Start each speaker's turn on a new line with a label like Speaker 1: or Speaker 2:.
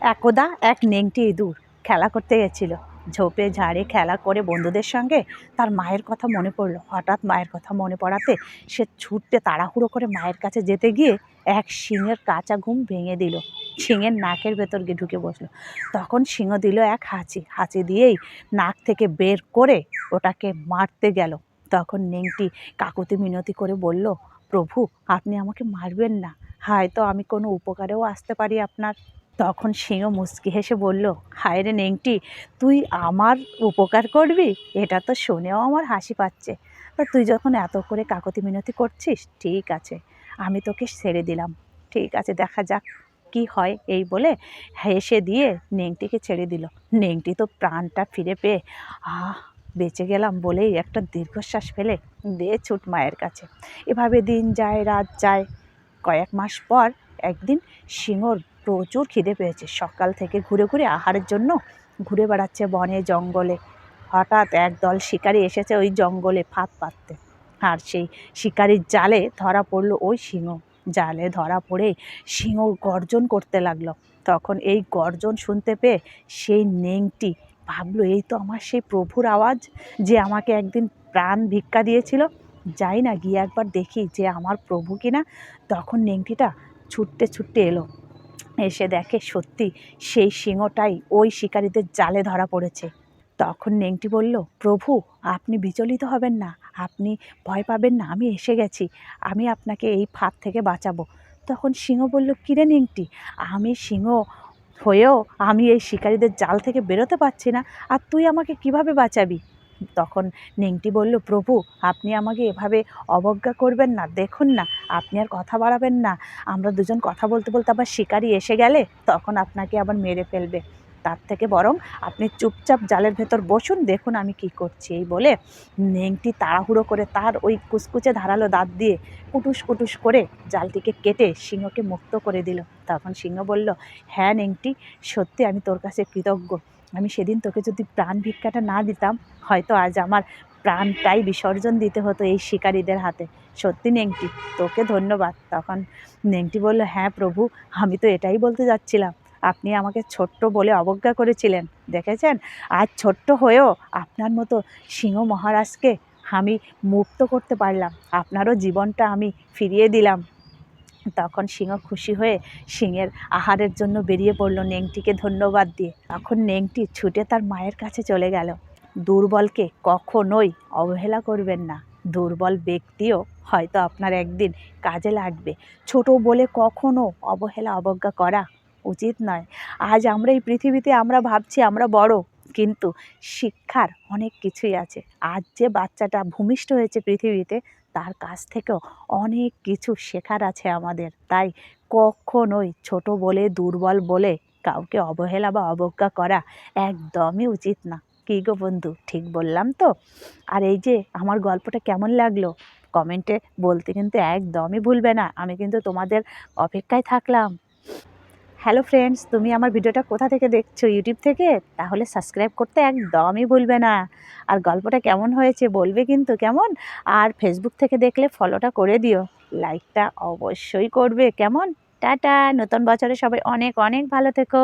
Speaker 1: একদা এক নেংটি ইঁদুর খেলা করতে গেছিল। ঝোপে ঝাড়ে খেলা করে বন্ধুদের সঙ্গে তার মায়ের কথা মনে পড়ল। হঠাৎ মায়ের কথা মনে পড়াতে সে ছুটতে তাড়াহুড়ো করে মায়ের কাছে যেতে গিয়ে এক শিঙের কাঁচা ঘুম ভেঙে দিল। শিঙের নাকের ভেতর গিয়ে ঢুকে বসল। তখন সিংহ দিল এক হাঁচি। হাঁচি দিয়েই নাক থেকে বের করে ওটাকে মারতে গেল। তখন নেংটি কাকুতি মিনতি করে বলল, প্রভু, আপনি আমাকে মারবেন না। হয়তো আমি কোনো উপকারেও আসতে পারি আপনার। তখন সিংহ মুচকি হেসে বলল, হায় রে নেংটি, তুই আমার উপকার করবি? এটা তো শুনেও আমার হাসি পাচ্ছে। তুই যখন এত করে কাকতি মিনতি করছিস, ঠিক আছে, আমি তোকে ছেড়ে দিলাম। ঠিক আছে, দেখা যাক কি হয়। এই বলে হেসে দিয়ে নেংটিকে ছেড়ে দিল। নেংটি তো প্রাণটা ফিরে পেয়ে, আহ, বেঁচে গেলাম বলেই একটা দীর্ঘশ্বাস ফেলে দে ছুট মায়ের কাছে। এভাবে দিন যায়, রাত যায়। কয়েক মাস পর একদিন সিংহর প্রচুর খিদে পেয়েছে। সকাল থেকে ঘুরে ঘুরে আহারের জন্য ঘুরে বেড়াচ্ছে বনে জঙ্গলে। হঠাৎ একদল শিকারি এসেছে ওই জঙ্গলে ফাঁদ পাততে আর সেই শিকারির জালে ধরা পড়ল ওই সিংহ। জালে ধরা পড়ে সিংহ গর্জন করতে লাগল। তখন এই গর্জন শুনতে পেয়ে সেই নেংটি ভাবলো, এই তো আমার সেই প্রভুর আওয়াজ যে আমাকে একদিন প্রাণ ভিক্ষা দিয়েছিল। যাই না গিয়ে একবার দেখি যে আমার প্রভু কিনা তখন নেংটিটা ছুটতে ছুটতে এলো। এসে দেখে সত্যি সেই সিংহটাই ওই শিকারীদের জালে ধরা পড়েছে। তখন নেংটি বলল, প্রভু, আপনি বিচলিত হবেন না। আপনি ভয় পাবেন না। আমি এসে গেছি। আমি আপনাকে এই ফাঁদ থেকে বাঁচাবো। তখন সিংহ বলল, কিরে নেংটি? আমি সিংহ হয়েও আমি এই শিকারীদের জাল থেকে বেরোতে পারছি না। আর তুই আমাকে কীভাবে বাঁচাবি? তখন নেংটি বলল, প্রভু, আপনি আমাকে এভাবে অবজ্ঞা করবেন না। দেখুন না, আপনি আর কথা বাড়াবেন না। আমরা দুজন কথা বলতে বলতে আবার শিকারি এসে গেলে তখন আপনাকে আবার মেরে ফেলবে। তার থেকে বরং আপনি চুপচাপ জালের ভেতর বসুন, দেখুন আমি কি করছি। এই বলে নেংটি তাড়াহুড়ো করে তার ওই কুচকুচে ধারালো দাঁত দিয়ে কুটুস কুটুস করে জালটিকে কেটে সিংহকে মুক্ত করে দিল। তখন সিংহ বলল হ্যাঁ নেংটি, সত্যি আমি তোর কাছে কৃতজ্ঞ। আমি সেদিন তোকে যদি প্রাণ ভিক্ষাটা না দিতাম, হয়তো আজ আমার প্রাণটাই বিসর্জন দিতে হতো এই শিকারীদের হাতে। সত্যি নেংটি, তোকে ধন্যবাদ। তখন নেংটি বলল হ্যাঁ প্রভু, আমি তো এটাই বলতে যাচ্ছিলাম। আপনি আমাকে ছোট্ট বলে অবজ্ঞা করেছিলেন, দেখেছেন? আজ ছোট্ট হয়েও আপনার মতো সিংহ মহারাজকে আমি মুক্ত করতে পারলাম। আপনারও জীবনটা আমি ফিরিয়ে দিলাম। তখন সিংহ খুশি হয়ে সিংহের আহারের জন্য বেরিয়ে পড়ল নেংটিকে ধন্যবাদ দিয়ে। তখন নেংটি ছুটে তার মায়ের কাছে চলে গেল। দুর্বলকে কখনোই অবহেলা করবেন না। দুর্বল ব্যক্তিও হয়তো আপনার একদিন কাজে লাগবে। ছোট বলে কখনো অবহেলা অবজ্ঞা করা উচিত নয়। আজ আমরা এই পৃথিবীতে আমরা ভাবছি আমরা বড়, কিন্তু শিক্ষার অনেক কিছুই আছে। আজ যে বাচ্চাটা ভূমিষ্ঠ হয়েছে পৃথিবীতে তার কাছ থেকেও অনেক কিছু শেখার আছে আমাদের। তাই কখনোই ছোট বলে, দুর্বল বলে কাউকে অবহেলা বা অবজ্ঞা করা একদমই উচিত না। কী গো বন্ধু, ঠিক বললাম তো? আর এই যে আমার গল্পটা কেমন লাগল? কমেন্টে বলতে কিন্তু একদমই ভুলবে না। আমি কিন্তু তোমাদের অপেক্ষায় থাকলাম। হ্যালো ফ্রেন্ডস, তুমি আমার ভিডিওটা কোথা থেকে দেখছ? ইউটিউব থেকে? তাহলে সাবস্ক্রাইব করতে একদমই ভুলবে না। আর গল্পটা কেমন হয়েছে বলবে কিন্তু কেমন? আর ফেসবুক থেকে দেখলে ফলোটা করে দিও। লাইকটা অবশ্যই করবে। কেমন? টাটা। নতুন বছরে সবাই অনেক অনেক ভালো থেকো।